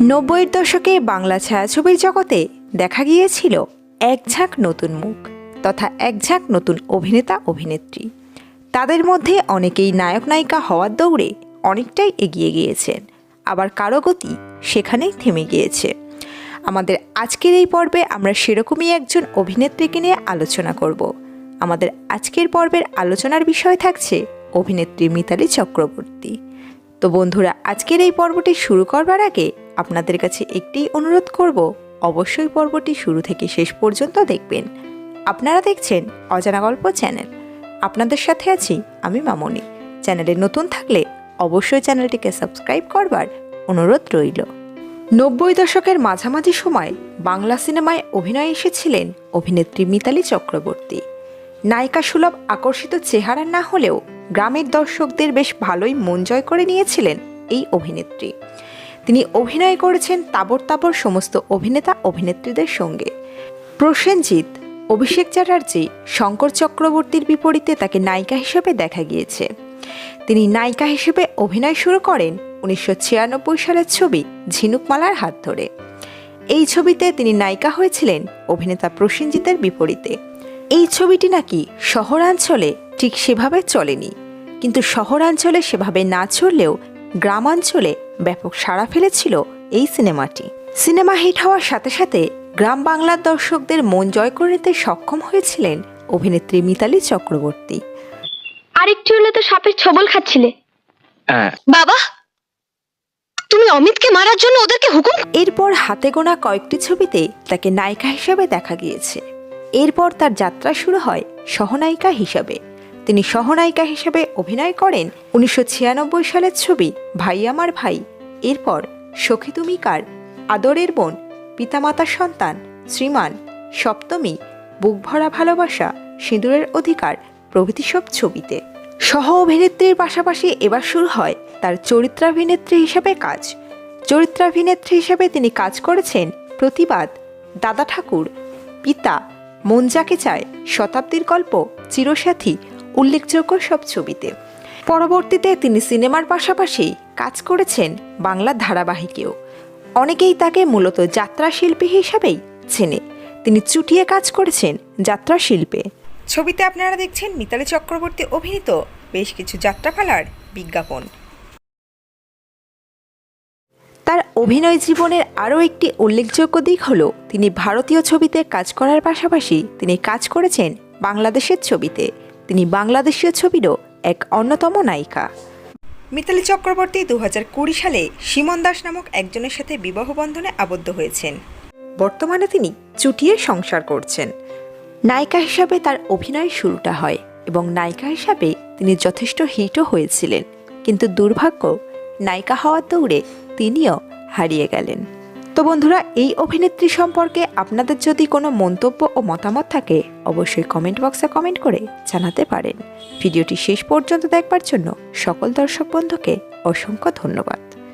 নব্বইয়ের দশকে বাংলা ছায়াছবির জগতে দেখা গিয়েছিল এক ঝাঁক নতুন মুখ তথা এক ঝাঁক নতুন অভিনেতা, অভিনেত্রী। তাদের মধ্যে অনেকেই নায়ক, নায়িকা হওয়ার দৌড়ে অনেকটাই এগিয়ে গিয়েছেন, আবার কারও গতি সেখানেই থেমে গিয়েছে। আমাদের আজকের এই পর্বে আমরা সেরকমই একজন অভিনেত্রীকে নিয়ে আলোচনা করব। আমাদের আজকের পর্বের আলোচনার বিষয় থাকছে অভিনেত্রী মিতালি চক্রবর্তী। তো বন্ধুরা, আজকের এই পর্বটি শুরু করবার আগে আপনাদের কাছে একটি অনুরোধ করব, অবশ্যই পর্বটি শুরু থেকে শেষ পর্যন্ত দেখবেন। আপনারা দেখছেন অজানা গল্প চ্যানেল। আপনাদের সাথে আছি আমি মামনি। চ্যানেলে নতুন থাকলে অবশ্যই চ্যানেলটিকে সাবস্ক্রাইব করবার অনুরোধ রইল। নব্বই দশকের মাঝামাঝি সময় বাংলা সিনেমায় অভিনয়ে এসেছিলেন অভিনেত্রী মিতালি চক্রবর্তী। নায়িকা সুলভ আকর্ষিত চেহারা না হলেও গ্রামের দর্শকদের বেশ ভালোই মন জয় করে নিয়েছিলেন এই অভিনেত্রী। তিনি অভিনয় করেছেন তাবর তাবর সমস্ত অভিনেতা অভিনেত্রীদের সঙ্গে। প্রসেনজিৎ, অভিষেক চ্যাটার্জি, শঙ্কর চক্রবর্তীর বিপরীতে তাকে নায়িকা হিসেবে দেখা গিয়েছে। তিনি নায়িকা হিসেবে অভিনয় শুরু করেন উনিশশো ছিয়ানব্বই সালের ছবি ঝিনুকমালার হাত ধরে। এই ছবিতে তিনি নায়িকা হয়েছিলেন অভিনেতা প্রসেনজিতের বিপরীতে। এই ছবিটি নাকি শহরাঞ্চলে ঠিক সেভাবে চলেনি। কিন্তু শহরাঞ্চলে সেভাবে না চললেও গ্রামাঞ্চলে ব্যাপক সাড়া ফেলেছিল এই সিনেমাটি। সিনেমা হিট হওয়ার সাথে সাথে গ্রাম বাংলার দর্শকদের মন জয় করে নিতে সক্ষম হয়েছিলেন অভিনেত্রী মিতালি চক্রবর্তী। আরেকটু হলে তো সাপের ছবল খাচ্ছিলে। হ্যাঁ। বাবা তুমি অমিতকে মারার জন্য ওদেরকে হুকুম? এরপর হাতে গোনা কয়েকটি ছবিতে তাকে নায়িকা হিসেবে দেখা গিয়েছে। এরপর তার যাত্রা শুরু হয় সহনায়িকা হিসাবে। তিনি সহনায়িকা হিসেবে অভিনয় করেন উনিশশো ছিয়ানব্বই সালের ছবি ভাই আমার ভাই। এরপর সখী তুমি কার? আদরের বোন, পিতামাতার সন্তান, শ্রীমান, সপ্তমী, বুক ভরা ভালোবাসা, সিঁদুরের অধিকার প্রভৃতি সব ছবিতে। সহ অভিনেত্রীর পাশাপাশি এবার শুরু হয় তার চরিত্রাভিনেত্রী হিসেবে কাজ। চরিত্রাভিনেত্রী হিসেবে তিনি কাজ করেছেন প্রতিবাদ, দাদা ঠাকুর, পিতা, মন যাকে চায়, শতাব্দীর গল্প, চিরসাথী উল্লেখযোগ্য সব ছবিতে। পরবর্তীতে তিনি সিনেমার পাশাপাশি কাজ করেছেন বাংলা ধারাবাহিকেও। অনেকেই তাকে মূলত যাত্রা শিল্পী হিসাবেই চেনে। তিনি চুটিয়ে কাজ করেছেন যাত্রা শিল্পে। ছবিতে আপনারা দেখছেন মিতালি চক্রবর্তী অভিনীত বেশ কিছু যাত্রাপালার বিজ্ঞাপন। তার অভিনয় জীবনের আরও একটি উল্লেখযোগ্য দিক হল, তিনি ভারতীয় ছবিতে কাজ করার পাশাপাশি তিনি কাজ করেছেন বাংলাদেশের ছবিতে। তিনি বাংলাদেশীয় ছবিরও এক অন্যতম নায়িকা। মিতালি চক্রবর্তী দু সালে সিমন দাস নামক একজনের সাথে বিবাহ বন্ধনে আবদ্ধ হয়েছেন। বর্তমানে তিনি চুটিয়ে সংসার করছেন। নায়িকা হিসাবে তার অভিনয় শুরুটা হয় এবং নায়িকা হিসাবে তিনি যথেষ্ট হিটও হয়েছিলেন। কিন্তু দুর্ভাগ্য, নায়িকা হওয়ার দৌড়ে তিনিও হারিয়ে গেলেন। তো বন্ধুরা, এই অভিনেত্রী সম্পর্কে আপনাদের যদি কোনো মন্তব্য ও মতামত থাকে, অবশ্যই কমেন্ট বক্সে কমেন্ট করে জানাতে পারেন। ভিডিওটি শেষ পর্যন্ত দেখবার জন্য সকল দর্শক বন্ধুকে অসংখ্য ধন্যবাদ।